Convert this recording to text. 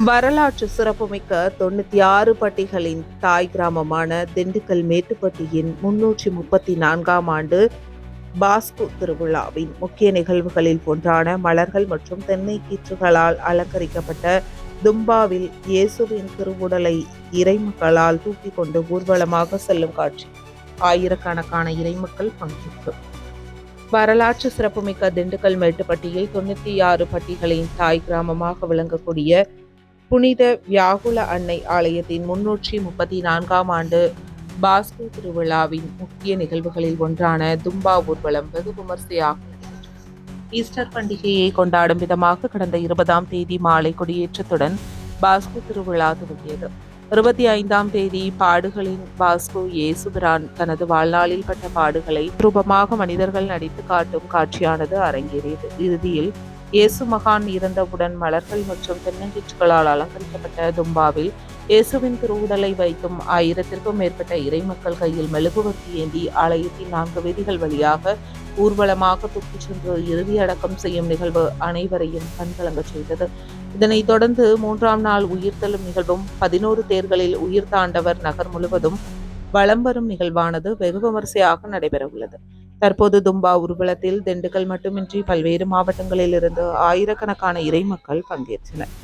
வரலாற்று சிறப்புமிக்க தொண்ணூத்தி ஆறு பட்டிகளின் தாய் கிராமமான திண்டுக்கல் மேட்டுப்பட்டியின் முன்னூற்றி முப்பத்தி நான்காம் ஆண்டு பாஸ்கு திருவிழாவின் முக்கிய நிகழ்வுகளில் ஒன்றான மலர்கள் மற்றும் தென்னை கீற்றுகளால் அலங்கரிக்கப்பட்ட தும்பாவில் இயேசுவின் திருவுடலை இறைமக்களால் தூக்கி கொண்டு ஊர்வலமாக செல்லும் காட்சி. ஆயிரக்கணக்கான இறைமக்கள் பங்கேற்பு. வரலாற்று சிறப்புமிக்க திண்டுக்கல் மேட்டுப்பட்டியில் தொண்ணூற்றி ஆறு பட்டிகளின் தாய் கிராமமாக விளங்கக்கூடிய புனித வியாகுல அன்னை ஆலயத்தின் முன்னூற்றி முப்பத்தி நான்காம் ஆண்டு பாஸ்கு திருவிழாவின் முக்கிய நிகழ்வுகளில் ஒன்றான தும்பா ஊர்வலம் வெகு விமர்சையாகும் ஈஸ்டர் பண்டிகையை கொண்டாடும் விதமாக கடந்த இருபதாம் தேதி மாலை கொடியேற்றத்துடன் பாஸ்கு திருவிழா துவங்கியது. இருபத்தி ஐந்தாம் தேதி பாடுகளின் பாஸ்கு இயேசுபிரான் தனது வாழ்நாளில் பட்ட பாடுகளை ரூபமாக மனிதர்கள் நடித்து காட்டும் காட்சியானது அரங்கேறியது. இறுதியில் இயேசு மகான் இறந்தவுடன் மலர்கள் மற்றும் தென்னங்கீற்றுகளால் அலங்கரிக்கப்பட்ட தும்பாவில் இயேசுவின் திருவுடலை வைக்கும் ஆயிரத்திற்கும் மேற்பட்ட இறைமக்கள் கையில் மெழுகுவர்த்தி ஏந்தி ஆலயத்தின் நான்கு வீதிகள் வழியாக ஊர்வலமாக தூக்கிச் சென்று இறுதி அடக்கம் செய்யும் நிகழ்வு அனைவரையும் கண்கலங்க செய்தது. இதனைத் தொடர்ந்து மூன்றாம் நாள் உயிர்த்தெழும் நிகழ்வும் பதினோரு தேர்களில் உயிர் தாண்டவர் நகர் முழுவதும் வலம் வரும் நிகழ்வானது வெகு விமரிசையாக நடைபெறவுள்ளது. தற்போது தும்பா ஊர்வலத்தில் திண்டுக்கல் மட்டுமின்றி பல்வேறு மாவட்டங்களிலிருந்து ஆயிரக்கணக்கான இறைமக்கள் பங்கேற்றனர்.